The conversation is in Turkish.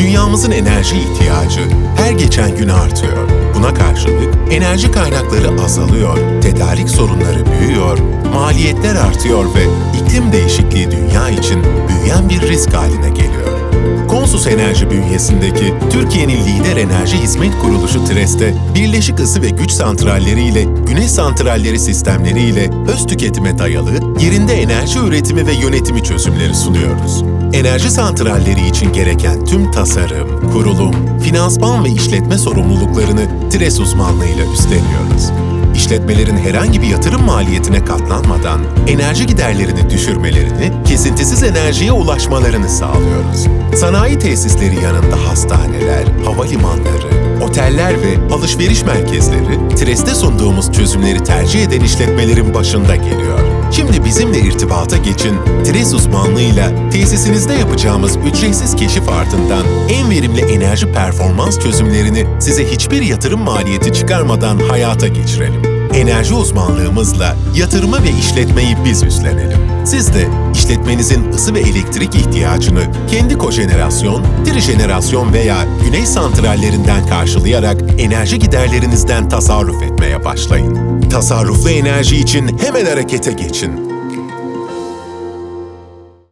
Dünyamızın enerji ihtiyacı her geçen gün artıyor. Buna karşılık enerji kaynakları azalıyor, tedarik sorunları büyüyor, maliyetler artıyor ve iklim değişikliği dünya için büyüyen bir risk haline geliyor. Konsus Enerji bünyesindeki Türkiye'nin lider enerji hizmet kuruluşu TRES'te birleşik ısı ve güç santralleri ile güneş santralleri sistemleri ile öz tüketime dayalı yerinde enerji üretimi ve yönetimi çözümleri sunuyoruz. Enerji santralleri için gereken tüm tasarım, kurulum, finansman ve işletme sorumluluklarını TRES uzmanlığıyla üstleniyoruz. İşletmelerin herhangi bir yatırım maliyetine katlanmadan enerji giderlerini düşürmelerini, kesintisiz enerjiye ulaşmalarını sağlıyoruz. Sanayi tesisleri yanında hastaneler, havalimanları, oteller ve alışveriş merkezleri, TRES'te sunduğumuz çözümleri tercih eden işletmelerin başında geliyor. İrtibata geçin, TRES uzmanlığıyla tesisinizde yapacağımız ücretsiz keşif ardından en verimli enerji performans çözümlerini size hiçbir yatırım maliyeti çıkarmadan hayata geçirelim. Enerji uzmanlığımızla yatırımı ve işletmeyi biz üstlenelim. Siz de işletmenizin ısı ve elektrik ihtiyacını kendi kojenerasyon, trijenerasyon veya güneş santrallerinden karşılayarak enerji giderlerinizden tasarruf etmeye başlayın. Tasarruflu enerji için hemen harekete geçin.